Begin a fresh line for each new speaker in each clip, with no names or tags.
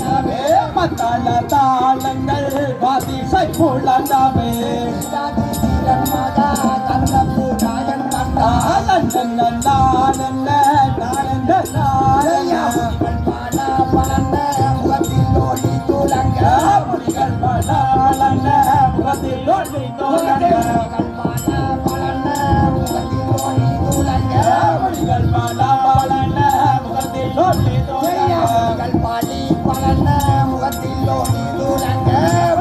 தாவே மத்தால தாளங்கள் வாதிசை முழங்காவே தாளன் நானன் நானன் முடிகள் பலாளன் முகத்தில் Mugatilo, Durangan.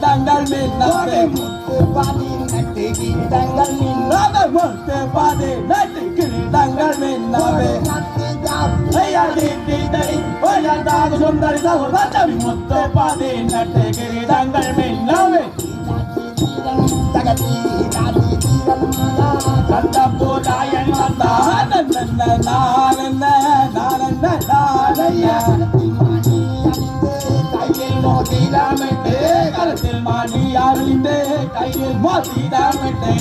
தங்கள் மின்னாரே
தங்கள் மின்
பாதை நட்டுக்கு தங்கள் மின்னாவே ஐயா தீட்டை ஓயாதாக சுந்தரி தகவல் வந்தவி முத்து பாதை கரத்தில் மாடி அருளிந்து கையில் மோதிடாமட்டு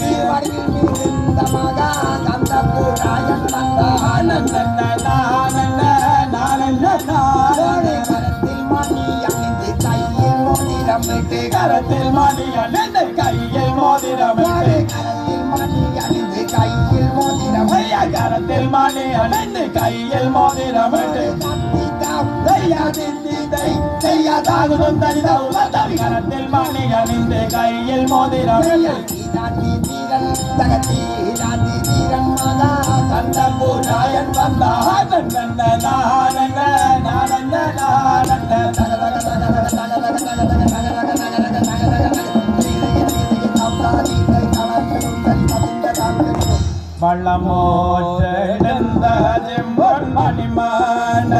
கரத்தில் மாடி அணிந்து கையில் மோதிடாமட்டு கரத்தில் மாடி கையில் மோதிரமிட்டு ஐயா திந்திதை செய்யாதாக சுந்தரிதவு வந்தவி கரத்தில் மாடி அணிந்து கையில் கண்ட போதாயன் வந்தான் நானன்ன வள்ளமோற்றெழுந்த மணிமான